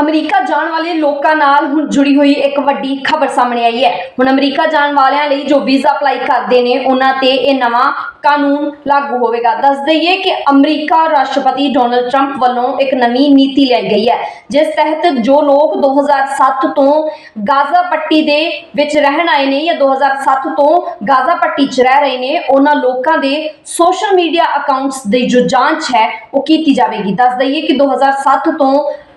America ਜਾਣ ਵਾਲੇ ਲੋਕਾਂ ਨਾਲ ਹੁਣ ਜੁੜੀ ਹੋਈ ਇੱਕ ਵੱਡੀ ਖਬਰ ਸਾਹਮਣੇ ਆਈ ਹੈ। ਹੁਣ ਅਮਰੀਕਾ ਜਾਣ ਵਾਲਿਆਂ ਲਈ ਜੋ ਵੀਜ਼ਾ ਅਪਲਾਈ ਕਰਦੇ ਨੇ, ਉਹਨਾਂ ਤੇ ਇਹ ਨਵਾਂ ਕਾਨੂੰਨ ਲਾਗੂ ਹੋਵੇਗਾ। ਦੱਸ ਦਈਏ ਕਿ ਅਮਰੀਕਾ ਰਾਸ਼ਟਰਪਤੀ ਡੋਨਲਡ ਟਰੰਪ ਵੱਲੋਂ ਇੱਕ ਨਵੀਂ ਨੀਤੀ ਲਿਆਈ ਗਈ ਹੈ, ਜਿਸ ਤਹਿਤ ਜੋ ਲੋਕ 2007 ਤੋਂ ਗਾਜ਼ਾ ਪੱਟੀ ਦੇ ਵਿੱਚ ਰਹਿਣ ਆਏ ਨੇ ਜਾਂ 2007 ਤੋਂ ਗਾਜ਼ਾ ਪੱਟੀ 'ਚ ਰਹਿ ਰਹੇ ਨੇ, ਉਹਨਾਂ ਲੋਕਾਂ ਦੇ ਸੋਸ਼ਲ ਮੀਡੀਆ ਅਕਾਊਂਟਸ ਦੀ ਜੋ ਜਾਂਚ ਹੈ, ਉਹ ਕੀਤੀ ਜਾਵੇਗੀ। ਦੱਸ ਦਈਏ ਕਿ 2007 ਤੋਂ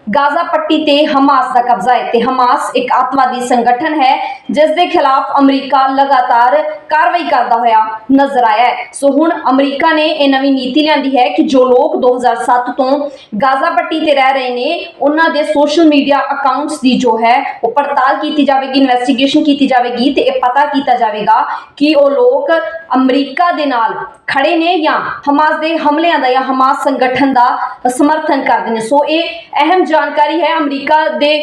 ਗਾਜ਼ਾ ਪੱਟੀ ਤੇ ਹਮਾਸ ਦਾ ਕਬਜ਼ਾ ਹੈ ਤੇ ਹਮਾਸ ਇੱਕ ਅੱਤਵਾਦੀ ਸੰਗਠਨ ਹੈ ਜਿਸ ਦੇ ਖਿਲਾਫ ਅਮਰੀਕਾ ਲਗਾਤਾਰ ਕਾਰਵਾਈ ਕਰਦਾ ਹੋਇਆ ਨਜ਼ਰ ਆਇਆ ਹੈ। ਸੋ ਹੁਣ ਅਮਰੀਕਾ ਨੇ ਇਹ ਨਵੀਂ ਨੀਤੀ ਲਿਆਂਦੀ ਹੈ ਕਿ ਜੋ ਲੋਕ 2007 ਤੋਂ ਗਾਜ਼ਾ ਪੱਟੀ ਤੇ ਰਹਿ ਰਹੇ ਨੇ, ਉਹਨਾਂ ਦੇ ਸੋਸ਼ਲ ਮੀਡੀਆ ਅਕਾਊਂਟਸ ਦੀ ਜੋ ਹੈ, ਉਹ ਪੜਤਾਲ ਕੀਤੀ ਜਾਵੇਗੀ ਇਨਵੈਸਟੀਗੇਸ਼ਨ ਕੀਤੀ ਜਾਵੇਗੀ ਤੇ ਇਹ ਪਤਾ ਕੀਤਾ ਜਾਵੇਗਾ ਕਿ ਉਹ ਲੋਕ ਅਮਰੀਕਾ ਦੇ ਨਾਲ ਖੜੇ ਨੇ ਜਾਂ ਹਮਾਸ ਦੇ ਹਮਲਿਆਂ ਦਾ ਜਾਂ ਹਮਾਸ ਸੰਗਠਨ ਦਾ ਸਮਰਥਨ ਕਰਦੇ ਨੇ। ਸੋ ਇਹ ਅਹਿਮ ਜਾਣਕਾਰੀ ਹੈ ਅਮਰੀਕਾ ਦੇ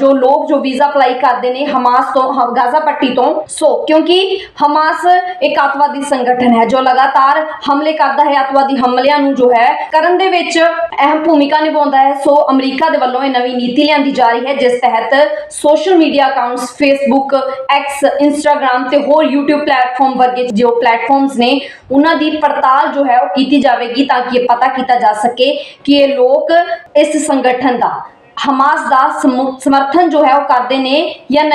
ਜੋ ਲੋਕ ਜੋ ਵੀਜ਼ਾ ਅਪਲਾਈ ਕਰਦੇ ਨੇ ਹਮਾਸ ਤੋਂ ਹ- ਗਾਜ਼ਾ ਪੱਟੀ ਤੋਂ। ਸੋ, ਕਿਉਂਕਿ ਹਮਾਸ ਇੱਕ ਅੱਤਵਾਦੀ ਸੰਗਠਨ ਹੈ, ਜੋ ਲਗਾਤਾਰ ਹਮਲੇ ਕਰਦਾ ਹੈ ਅੱਤਵਾਦੀ ਹਮਲਿਆਂ ਨੂੰ ਜੋ ਹੈ, ਕਰਨ ਦੇ ਵਿੱਚ ਅਹਿਮ ਭੂਮਿਕਾ ਨਿਭਾਉਂਦਾ ਹੈ। ਸੋ, ਅਮਰੀਕਾ ਦੇ ਵੱਲੋਂ ਇਹ ਨਵੀਂ ਨੀਤੀ ਲਿਆਂਦੀ ਜਾ ਰਹੀ ਹੈ, ਜਿਸ ਤਹਿਤ social media accounts Facebook X Instagram ਤੇ ਹੋਰ YouTube ਪਲੇਟਫਾਰਮ ਵਰਗੇ ਜੋ ਪਲੇਟਫਾਰਮਸ ਨੇ, ਉਹਨਾਂ ਦੀ ਪੜਤਾਲ ਜੋ ਹੈ, ਉਹ ਕੀਤੀ ਜਾਵੇਗੀ ਤਾਂ ਕਿ ਇਹ ਪਤਾ ਕੀਤਾ ਜਾ ਸਕੇ ਕਿ ਇਹ ਲੋਕ ਇਸ ਸੰਗਠਨ ਦਾ, ਹਮਾਸ ਦਾ ਸਮਰਥਨ ਜੋ ਹੈ, ਉਹ ਕਰਦੇ ਨੇ ਜਾਂ